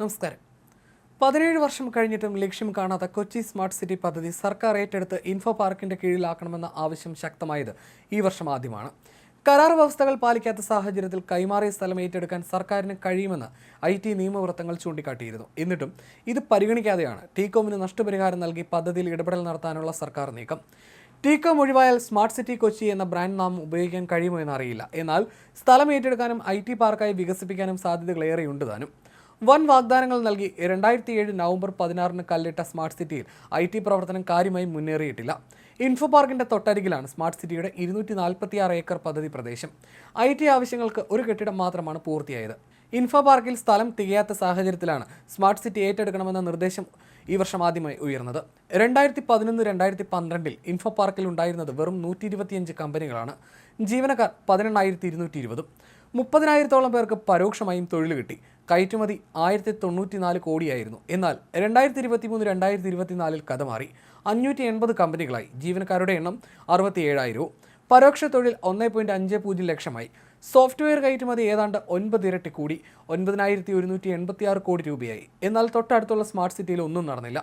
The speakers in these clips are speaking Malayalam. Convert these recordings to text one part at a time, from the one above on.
നമസ്കാരം. പതിനേഴ് വർഷം കഴിഞ്ഞിട്ടും ലക്ഷ്യം കാണാത്ത കൊച്ചി സ്മാർട്ട് സിറ്റി പദ്ധതി സർക്കാർ ഏറ്റെടുത്ത് ഇൻഫോ പാർക്കിന്റെ കീഴിലാക്കണമെന്ന ആവശ്യം ശക്തമായത് ഈ വർഷം ആദ്യമാണ്. കരാർ വ്യവസ്ഥകൾ പാലിക്കാത്ത സാഹചര്യത്തിൽ കൈമാറിയ സ്ഥലം ഏറ്റെടുക്കാൻ സർക്കാരിന് കഴിയുമെന്ന് ഐ ടി നിയമവൃത്തങ്ങൾ ചൂണ്ടിക്കാട്ടിയിരുന്നു. എന്നിട്ടും ഇത് പരിഗണിക്കാതെയാണ് ടീകോമിന് നഷ്ടപരിഹാരം നൽകി പദ്ധതിയിൽ ഇടപെടൽ നടത്താനുള്ള സർക്കാർ നീക്കം. ടീകോം ഒഴിവായാൽ സ്മാർട്ട് സിറ്റി കൊച്ചി എന്ന ബ്രാൻഡ് നാം ഉപയോഗിക്കാൻ കഴിയുമോ എന്നറിയില്ല. എന്നാൽ സ്ഥലം ഏറ്റെടുക്കാനും ഐ ടി പാർക്കായി വികസിപ്പിക്കാനും സാധ്യതകളേറെയുണ്ട് താനും. വൻ വാഗ്ദാനങ്ങൾ നൽകി രണ്ടായിരത്തി ഏഴ് നവംബർ പതിനാറിന് കല്ലിട്ട സ്മാർട്ട് സിറ്റിയിൽ ഐ ടി പ്രവർത്തനം കാര്യമായി മുന്നേറിയിട്ടില്ല. ഇൻഫോ പാർക്കിന്റെ തൊട്ടരികിലാണ് സ്മാർട്ട് സിറ്റിയുടെ ഇരുന്നൂറ്റി നാൽപ്പത്തി ആറ് ഏക്കർ പദ്ധതി പ്രദേശം. ഐ ടി ആവശ്യങ്ങൾക്ക് ഒരു കെട്ടിടം മാത്രമാണ് പൂർത്തിയായത്. ഇൻഫോ പാർക്കിൽ സ്ഥലം തികയാത്ത സാഹചര്യത്തിലാണ് സ്മാർട്ട് സിറ്റി ഏറ്റെടുക്കണമെന്ന നിർദ്ദേശം ഈ വർഷം ആദ്യമായി ഉയർന്നത്. രണ്ടായിരത്തി പതിനൊന്ന് രണ്ടായിരത്തി പന്ത്രണ്ടിൽ ഇൻഫോ പാർക്കിൽ ഉണ്ടായിരുന്നത് വെറും നൂറ്റി ഇരുപത്തിയഞ്ച് കമ്പനികളാണ്. ജീവനക്കാർ പതിനെണ്ണായിരത്തി ഇരുന്നൂറ്റി ഇരുപതും മുപ്പതിനായിരത്തോളം പേർക്ക് പരോക്ഷമായും തൊഴിൽ കിട്ടി. കയറ്റുമതി ആയിരത്തി തൊണ്ണൂറ്റിനാല് കോടിയായിരുന്നു. എന്നാൽ രണ്ടായിരത്തി ഇരുപത്തി മൂന്ന് രണ്ടായിരത്തി ഇരുപത്തിനാലിൽ കഥ മാറി. അഞ്ഞൂറ്റി എൺപത് കമ്പനികളായി. ജീവനക്കാരുടെ എണ്ണം അറുപത്തി ഏഴായിരവും പരോക്ഷ തൊഴിൽ ഒന്ന് പോയിന്റ് അഞ്ച് പൂജ്യം ലക്ഷമായി. സോഫ്റ്റ്വെയർ കയറ്റുമതി ഏതാണ്ട് ഒൻപത് ഇരട്ടി കൂടി. ഒൻപതിനായിരത്തി ഒരുന്നൂറ്റി എൺപത്തി ആറ് കോടി രൂപയായി. എന്നാൽ തൊട്ടടുത്തുള്ള സ്മാർട്ട് സിറ്റിയിൽ ഒന്നും നടന്നില്ല.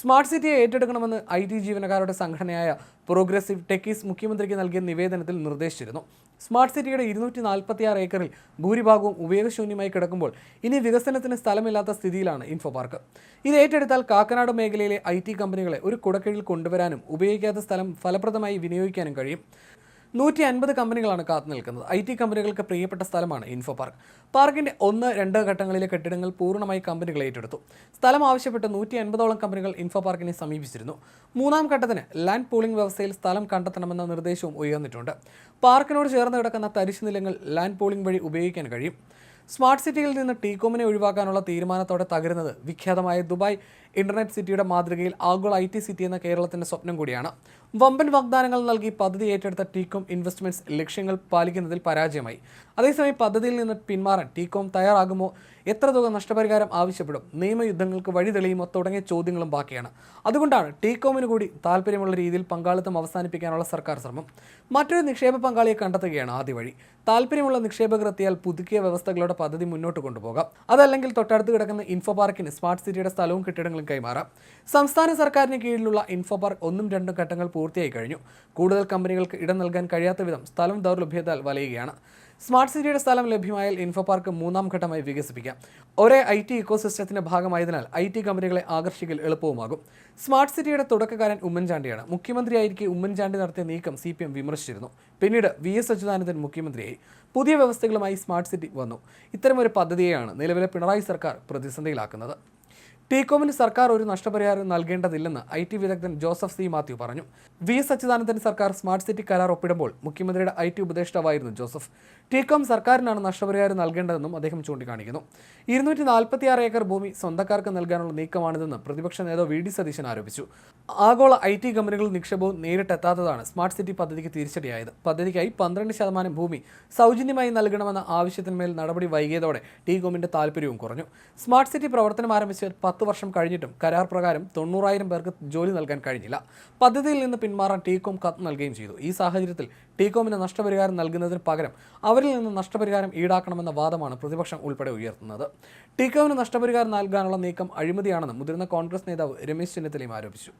സ്മാർട്ട് സിറ്റിയെ ഏറ്റെടുക്കണമെന്ന് ഐ ടി ജീവനക്കാരുടെ സംഘടനയായ പ്രോഗ്രസീവ് ടെക്കീസ് മുഖ്യമന്ത്രിക്ക് നൽകിയ നിവേദനത്തിൽ നിർദ്ദേശിച്ചിരുന്നു. സ്മാർട്ട് സിറ്റിയുടെ ഇരുന്നൂറ്റി നാൽപ്പത്തി ആറ് ഏക്കറിൽ ഭൂരിഭാഗവും ഉപയോഗശൂന്യമായി കിടക്കുമ്പോൾ ഇനി വികസനത്തിന് സ്ഥലമില്ലാത്ത സ്ഥിതിയിലാണ് ഇൻഫോ പാർക്ക് ഇത് ഏറ്റെടുത്താൽ കാക്കനാട് മേഖലയിലെ ഐ കമ്പനികളെ ഒരു കുടക്കീഴിൽ കൊണ്ടുവരാനും ഉപയോഗിക്കാത്ത സ്ഥലം ഫലപ്രദമായി വിനിയോഗിക്കാനും കഴിയും. നൂറ്റി അൻപത് കമ്പനികളാണ് കാത്തു നിൽക്കുന്നത്. ഐ ടി കമ്പനികൾക്ക് പ്രിയപ്പെട്ട സ്ഥലമാണ് ഇൻഫോ പാർക്ക് പാർക്കിന്റെ ഒന്ന് രണ്ട് ഘട്ടങ്ങളിലെ കെട്ടിടങ്ങൾ പൂർണമായി കമ്പനികൾ ഏറ്റെടുത്തു. സ്ഥലം ആവശ്യപ്പെട്ട് നൂറ്റി അൻപതോളം കമ്പനികൾ ഇൻഫോ പാർക്കിനെ സമീപിച്ചിരുന്നു. മൂന്നാം ഘട്ടത്തിന് ലാൻഡ് പൂളിംഗ് വ്യവസ്ഥയിൽ സ്ഥലം കണ്ടെത്തണമെന്ന നിർദ്ദേശവും ഉയർന്നിട്ടുണ്ട്. പാർക്കിനോട് ചേർന്ന് കിടക്കുന്ന തരിശു നിലങ്ങൾ ലാൻഡ് പൂളിംഗ് വഴി ഉപയോഗിക്കാൻ കഴിയും. സ്മാർട്ട് സിറ്റിയിൽ നിന്ന് ടീകോമിനെ ഒഴിവാക്കാനുള്ള തീരുമാനത്തോടെ തകരുന്നത്. വിഖ്യാതമായ ദുബായ് ഇന്റർനെറ്റ് സിറ്റിയുടെ മാതൃകയിൽ ആഗോള ഐ ടി സിറ്റി എന്ന കേരളത്തിന്റെ സ്വപ്നം കൂടിയാണ്. വമ്പൻ വാഗ്ദാനങ്ങൾ നൽകി പദ്ധതി ഏറ്റെടുത്ത ടീകോം ഇൻവെസ്റ്റ്മെന്റ്സ് ലക്ഷ്യങ്ങൾ പാലിക്കുന്നതിൽ പരാജയമായി. അതേസമയം പദ്ധതിയിൽ നിന്ന് പിന്മാറാൻ ടീകോം തയ്യാറാകുമോ എത്ര തുക നഷ്ടപരിഹാരം ആവശ്യപ്പെടും? നിയമയുദ്ധങ്ങൾക്ക് വഴി തെളിയുമോ? തുടങ്ങിയ ചോദ്യങ്ങളും ബാക്കിയാണ്. അതുകൊണ്ടാണ് ടീകോമിന് കൂടി താല്പര്യമുള്ള രീതിയിൽ പങ്കാളിത്തം അവസാനിപ്പിക്കാനുള്ള സർക്കാർ ശ്രമം. മറ്റൊരു നിക്ഷേപ പങ്കാളിയെ കണ്ടെത്തുകയാണ് ആദ്യ വഴി. താല്പര്യമുള്ള നിക്ഷേപകർ എത്തിയാൽ പുതുക്കിയ വ്യവസ്ഥകളുടെ പദ്ധതി മുന്നോട്ട് കൊണ്ടുപോകാം. അതല്ലെങ്കിൽ തൊട്ടടുത്ത് കിടക്കുന്ന ഇൻഫോ പാർക്കിന് സ്മാർട്ട് സിറ്റിയുടെ സ്ഥലവും കെട്ടിടങ്ങളും കൈമാറാം. സംസ്ഥാന സർക്കാരിന് കീഴിലുള്ള ഇൻഫോ പാർക്ക് ഒന്നും രണ്ടും ഘട്ടങ്ങൾ പൂർത്തിയായി കഴിഞ്ഞു. കൂടുതൽ കമ്പനികൾക്ക് ഇടം നൽകാൻ കഴിയാത്ത വിധം സ്ഥലം ദൗർലഭ്യത്താൽ വലയുകയാണ്. സ്മാർട്ട് സിറ്റിയുടെ സ്ഥലം ലഭ്യമായാൽ ഇൻഫോ പാർക്ക് മൂന്നാം ഘട്ടമായി വികസിപ്പിക്കാം. ഒരേ ഐ ടി ഇക്കോസിസ്റ്റത്തിന്റെ ഭാഗമായതിനാൽ ഐ ടി കമ്പനികളെ ആകർഷിക്കൽ എളുപ്പവുമാകും. സ്മാർട്ട് സിറ്റിയുടെ തുടക്കക്കാരൻ ഉമ്മൻചാണ്ടിയാണ്. മുഖ്യമന്ത്രിയായിരിക്കെ ഉമ്മൻചാണ്ടി നടത്തിയ നീക്കം സി പി എം വിമർശിച്ചിരുന്നു. പിന്നീട് വി എസ് അച്യുതാനന്ദൻ മുഖ്യമന്ത്രിയായി. പുതിയ വ്യവസ്ഥകളുമായി സ്മാർട്ട് സിറ്റി വന്നു. ഇത്തരമൊരു പദ്ധതിയെയാണ് നിലവിലെ പിണറായി സർക്കാർ പ്രതിസന്ധിയിലാക്കുന്നത്. ടീകോമിന് സർക്കാർ ഒരു നഷ്ടപരിഹാരം നൽകേണ്ടതില്ലെന്ന് ഐ ടി വിദഗ്ധൻ ജോസഫ് സി മാത്യു പറഞ്ഞു. വി എസ് അച്യുതാനന്ദൻ സർക്കാർ സ്മാർട്ട് സിറ്റി കരാർ ഒപ്പിടുമ്പോൾ മുഖ്യമന്ത്രിയുടെ ഐ ടി ഉപദേഷ്ടാവായിരുന്നു ജോസഫ്. ടീകോം സർക്കാരിനാണ് നഷ്ടപരിഹാരം നൽകേണ്ടതെന്നും അദ്ദേഹം ചൂണ്ടിക്കാണിക്കുന്നു. ഇരുന്നൂറ്റി നാൽപ്പത്തിയാറ് ഏക്കർ ഭൂമി സ്വന്തക്കാർക്ക് നൽകാനുള്ള നീക്കമാണിതെന്ന് പ്രതിപക്ഷ നേതാവ് വി ഡി സതീശൻ ആരോപിച്ചു. ആഗോള ഐ ടി കമ്പനികളിൽ നിക്ഷേപവും നേരിട്ടെത്താത്തതാണ് സ്മാർട്ട് സിറ്റി പദ്ധതിക്ക് തിരിച്ചടിയായത്. പദ്ധതിക്കായി പന്ത്രണ്ട് ശതമാനം ഭൂമി സൗജന്യമായി നൽകണമെന്ന ആവശ്യത്തിന്മേൽ നടപടി വൈകിയതോടെ ടീകോമിന്റെ താല്പര്യവും കുറഞ്ഞു. സ്മാർട്ട് സിറ്റി പ്രവർത്തനം ആരംഭിച്ച് പത്ത് വർഷം കഴിഞ്ഞിട്ടും കരാർ പ്രകാരം തൊണ്ണൂറായിരം പേർക്ക് ജോലി നൽകാൻ കഴിഞ്ഞില്ല. പദ്ധതിയിൽ നിന്ന് പിന്മാറാൻ ടീകോം കത്ത് നൽകുകയും ചെയ്തു. ഈ സാഹചര്യത്തിൽ ടീകോമിന് നഷ്ടപരിഹാരം നൽകുന്നതിന് പകരം അവരിൽ നിന്ന് നഷ്ടപരിഹാരം ഈടാക്കണമെന്ന വാദമാണ് പ്രതിപക്ഷം ഉൾപ്പെടെ ഉയർത്തുന്നത്. ടീകോമിന് നഷ്ടപരിഹാരം നൽകാനുള്ള നീക്കം അഴിമതിയാണെന്ന് മുതിർന്ന കോൺഗ്രസ് നേതാവ് രമേശ് ചെന്നിത്തലയും ആരോപിച്ചു.